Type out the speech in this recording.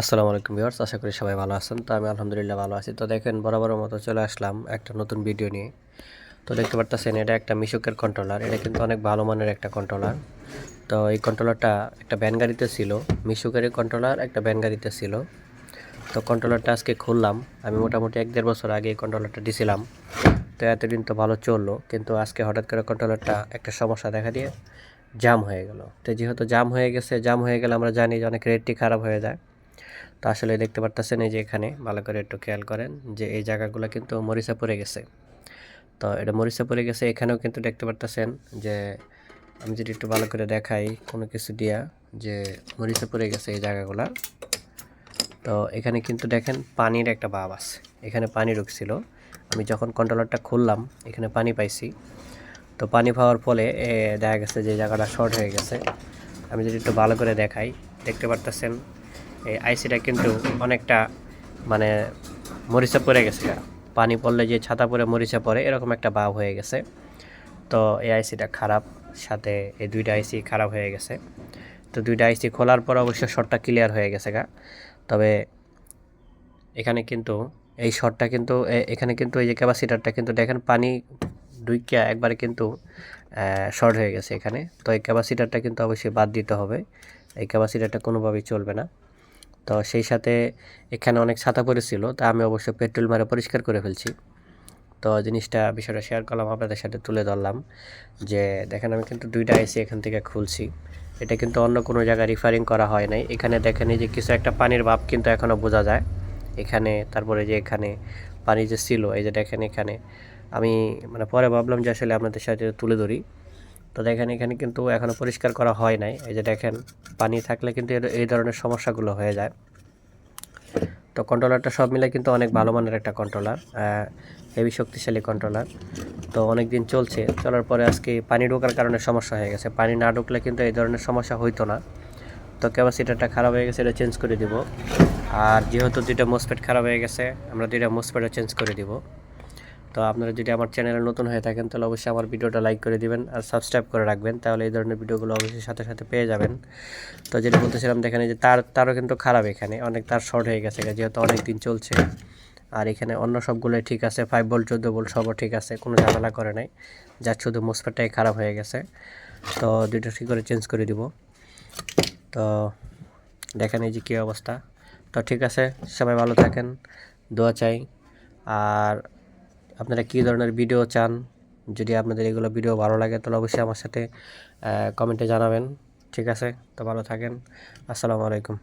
আসসালামু আলাইকুম ভিউয়ার্স, আশা করি সবাই ভালো আছেন। তো আমি আলহামদুলিল্লাহ ভালো আছি। তো দেখেন, বরাবরের মতো চলে আসলাম একটা নতুন ভিডিও নিয়ে। তো দেখতে পারতেছেন, এটা একটা মিশুকের কন্ট্রোলার এটা কিন্তু অনেক ভালো মানের একটা কন্ট্রোলার তো এই কন্ট্রোলারটা একটা ব্যান গাড়িতে ছিল মিশুকের কন্ট্রোলার একটা ব্যান গাড়িতে ছিল। তো কন্ট্রোলারটা আজকে খুললাম। আমি মোটামুটি এক দেড় বছর আগে এই কন্ট্রোলারটা দিছিলাম। তো এতদিন তো ভালো চলল, কিন্তু আজকে হঠাৎ করে কন্ট্রোলারটা একটা সমস্যা দেখা দিয়ে জাম হয়ে গেল। তো যেহেতু জাম হয়ে গেছে জাম হয়ে গেলে আমরা জানি যে অনেক রেটটি খারাপ হয়ে যায়। তো আসলে দেখতে পারতেছেন এই যে এখানে, ভালো করে একটু খেয়াল করেন যে এই জায়গাগুলো কিন্তু মরিচা পড়ে গেছে। তো এটা মরিচা পড়ে গেছে, এখানেও কিন্তু দেখতে পারতেছেন যে আমি যদি একটু ভালো করে দেখাই কোনো কিছু দিয়া যে মরিচা পড়ে গেছে এই জায়গাগুলা। তো এখানে কিন্তু দেখেন পানির একটা ভাব আছে, এখানে পানি ঢুকছিল। আমি যখন কন্ট্রোলারটা খুললাম, এখানে পানি পাইছি। তো পানি পাওয়ার ফলে দেখা গেছে যে জায়গাটা শর্ট হয়ে গেছে। আমি যদি একটু ভালো করে দেখাই, দেখতে পারতেছেন এই আইসিটা কিন্তু অনেকটা মানে মরিচা পড়ে গেছে। পানি পড়লে যে ছাতা পরে মরিচা পড়ে, এরকম একটা ভাব হয়ে গেছে। তো এই আইসিটা খারাপ, সাথে এই দুইটা আইসি খারাপ হয়ে গেছে। তো দুইটা আইসি খোলার পর অবশ্য শর্টটা ক্লিয়ার হয়ে গেছে গা। তবে এখানে কিন্তু, এই শর্টটা কিন্তু এখানে কিন্তু এই যে ক্যাপাসিটারটা কিন্তু দেখেন পানি দুইটা একবারে কিন্তু শর্ট হয়ে গেছে এখানে। তো এই ক্যাপাসিটারটা কিন্তু অবশ্যই বাদ দিতে হবে। এই ক্যাপাসিটারটা কোনোভাবেই চলবে না। তো সেই সাথে এখানে অনেক ছাতা পড়েছিল, তা আমি অবশ্য পেট্রোল মারে পরিষ্কার করে ফেলছি। তো জিনিসটা, বিষয়টা শেয়ার করলাম, আপনাদের সাথে তুলে ধরলাম যে, দেখেন আমি কিন্তু দুইটা আইসি এখান থেকে খুলছি। এটা কিন্তু অন্য কোনো জায়গায় রিফারিং করা হয় নাই। এখানে দেখেন এই যে কিছু একটা পানির ভাব কিন্তু এখনও বোঝা যায়। এখানে, তারপরে যে এখানে পানি যে ছিল, এই যে দেখেন এখানে। আমি মানে পরে ভাবলাম যে আসলে আপনাদের সাথে তুলে ধরি। তো দেখেন এখানে কিন্তু এখনও পরিষ্কার করা হয় নাই। এই যে দেখেন, পানি থাকলে কিন্তু এই ধরনের সমস্যাগুলো হয়ে যায়। তো কন্ট্রোলারটা সব মিলে কিন্তু অনেক ভালো মানের একটা কন্ট্রোলার হেভি শক্তিশালী কন্ট্রোলার তো অনেক দিন চলছে, চলার পরে আজকে পানি ঢোকার কারণে সমস্যা হয়ে গেছে। পানি না ঢুকলে কিন্তু এই ধরনের সমস্যা হইতো না। তো ক্যাপাসিটারটা খারাপ হয়ে গেছে, এটা চেঞ্জ করে দিব। আর যেহেতু দুইটা মোসপেট খারাপ হয়ে গেছে, আমরা দুইটা মোসপেটও চেঞ্জ করে দিব। তো আপনারা যদি আমার চ্যানেলে নতুন হয়ে থাকেন, তাহলে অবশ্যই আমার ভিডিওটা লাইক করে দিবেন আর সাবস্ক্রাইব করে রাখবেন, তাহলে এই ধরনের ভিডিওগুলো অবশ্যই সাথে সাথে পেয়ে যাবেন। তো যেটা বলতেছিলাম, দেখেন যে তার, তারও কিন্তু খারাপ এখানে, অনেক তার শর্ট হয়ে গেছে যেহেতু অনেক দিন চলছে। আর এখানে অন্য সবগুলোই ঠিক আছে ফাইভ ভোল্ট চোদ্দ ভোল্ট সবও ঠিক আছে, কোনো ঝামেলা করে নাই যার শুধু মোসপেটটাই খারাপ হয়ে গেছে। তো দুইটা ঠিক করে চেঞ্জ করে দিব। তো দেখেন এই যে কী অবস্থা। তো ঠিক আছে, সবাই ভালো থাকেন, দোয়া চাই। আর আপনারা কী ধরনের ভিডিও চান? যদি আপনাদের এগুলো ভিডিও ভালো লাগে, তাহলে অবশ্যই আমার সাথে কমেন্টে জানাবেন। ঠিক আছে? তো ভালো থাকেন। আসসালামু আলাইকুম।